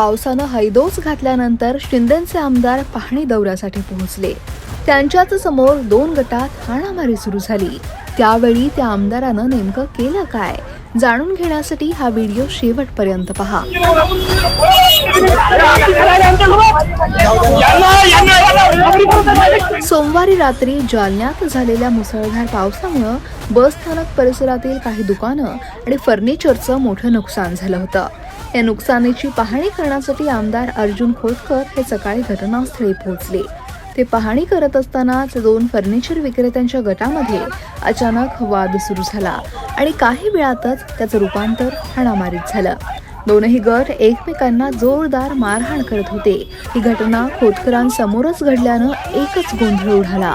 पावसानं हैदोस घातल्यानंतर शिंदेचे आमदार पाहणी दौऱ्यासाठी पोहोचले. त्यांच्याच समोर दोन गटात हाणामारी सुरू झाली. त्यावेळी त्या आमदारानं नेमकं केलं काय? जाणून घेण्यासाठी हा व्हिडिओ शेवटपर्यंत पहा. सोमवारी रात्री जालन्यात झालेल्या मुसळधार पावसामुळं बस स्थानक परिसरातील काही दुकानं आणि फर्निचरचं मोठं नुकसान झालं होतं. या नुकसानीची पाहणी करण्यासाठी आमदार अर्जुन खोतकर हे सकाळी घटनास्थळी पोहोचले. ते पाहणी करत असतानाच दोन फर्निचर विक्रेत्यांच्या गटामध्ये अचानक वाद सुरू झाला आणि काही वेळातच त्याचं रूपांतर हाणामारीत झालं. दोनही गट एकमेकांना जोरदार मारहाण करत होते. ही घटना खोतकरांसमोरच घडल्यानं एकच गोंधळ उडाला.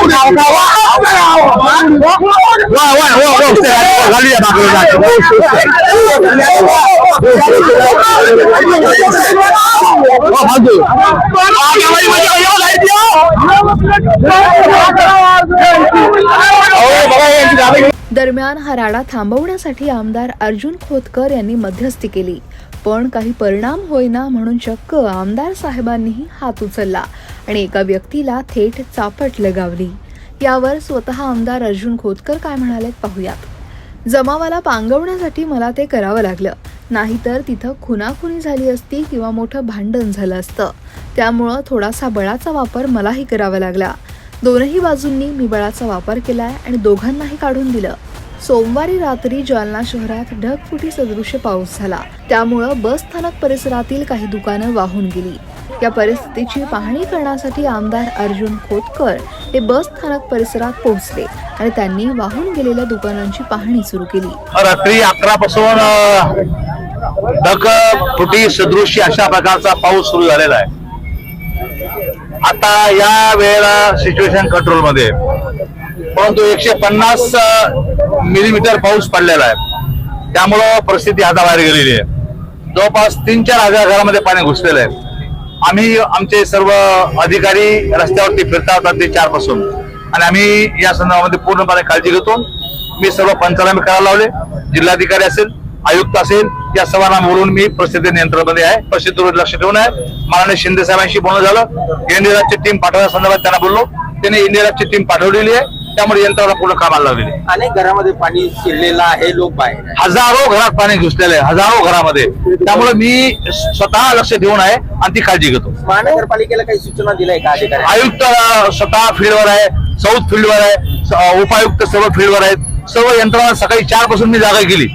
तुझ्या दरम्यान हा राडा थांबवण्यासाठी आमदार अर्जुन खोतकर यांनी मध्यस्थी केली. पण काही परिणाम होईना म्हणून चक्क आमदार साहेबांनीही हात उचलला आणि एका व्यक्तीला थेट चापट लगावली. यावर स्वतः आमदार अर्जुन खोतकर काय म्हणालेत पाहूयात. जमावाला पांगवण्यासाठी मला ते करावं लागलं. नाहीतर तिथं खुनाखुनी झाली असती किंवा मोठं भांडण झालं असतं. त्यामुळं थोडासा बळाचा वापर मलाही करावा लागला. दोनही बाजूंनी मी बळाचा वापर केलाय आणि दोघांनाही काढून दिलं. सोमवारी रात्री जालना शहरात ढगफुटी सदृश्य पाऊस झाला. त्यामुळं बस स्थानक परिसरातील काही दुकानं वाहून गेली. या परिस्थितीची पाहणी करण्यासाठी आमदार अर्जुन खोतकर हे बस स्थानक परिसरात पोहोचले आणि त्यांनी वाहून गेलेल्या दुकानांची पाहणी सुरू केली. रात्री अकरा पासून ढग फुटी सदृश्य अशा प्रकारचा पाऊस सुरू झालेला आहे. आता या वेळेला सिच्युएशन कंट्रोलमध्ये परंतु एकशे पन्नास मिलीमीटर पाऊस पडलेला आहे. त्यामुळं परिस्थिती हाताबाहेर गेलेली आहे. जवळपास तीन चार हजार घरामध्ये पाणी घुसलेलं आहे. आम्ही आमचे सर्व अधिकारी रस्त्यावरती फिरता होतात ते चारपासून आणि आम्ही या संदर्भामध्ये पूर्णपणे काळजी घेतो. मी सर्व पंचनामे करायला लावले. जिल्हाधिकारी असेल आयुक्त असेल या सर्वांना बोलून मी परिस्थिती नियंत्रणामध्ये आहे. परिस्थितीवर लक्ष ठेवून आहे. माननीय शिंदे साहेबांशी बोलणं झालं. इंडिया टीम पाठवण्या संदर्भात त्यांना बोललो. त्यांनी इंडिया टीम पाठवलेली आहे. त्यामुळे यंत्रणा पूर्ण कामाला लावलेली आहे. अनेक घरामध्ये पाणी शिरलेलं आहे लोक बाहेर आहे. हजारो घरात पाणी घुसलेलं आहे हजारो घरामध्ये. त्यामुळे मी स्वतः लक्ष देऊन आहे आणि ती काळजी घेतो. महानगरपालिकेला काही सूचना दिल्या का अधिकारी आयुक्त अं, स्वतः फील्डवर आहे साऊथ फील्डवर आहे स- अं, उपायुक्त सर्व फील्डवर आहेत. सर्व यंत्रणा सकाळी चारपासून मी जागा केली.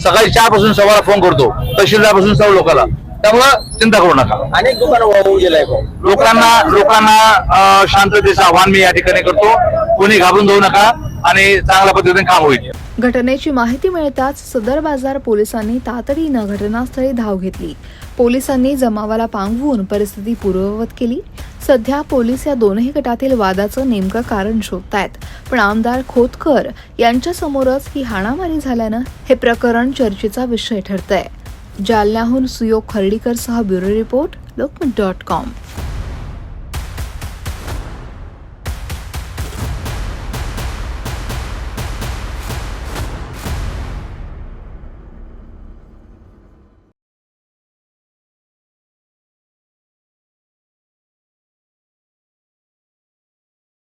सकाळी चारपासून सव्वाला फोन करतो तहसीलदारपासून सर्व लोकांना. त्यामुळं चिंता करू नका. अनेक दुकानं वाहून गेलाय भाऊ. लोकांना लोकांना शांततेचं आव्हान मी या ठिकाणी करतो. कोणी घाबरून जाऊ नका आणि चांगल्या पद्धतीने काम होईल. घटनेची माहिती मिळताच सदर बाजार पोलिसांनी तातडीनं घटनास्थळी धाव घेतली. पोलिसांनी जमावाला पांगवून परिस्थिती पूर्ववत केली. सध्या पोलीस या दोनही गटातील वादाचं नेमकं कारण शोधतायत. पण आमदार खोतकर यांच्या समोरच ही हाणामारी झाल्यानं हे प्रकरण चर्चेचा विषय ठरतंय. जालन्याहून Suyog खर्डीकरसह bureau report Lokmat dot com.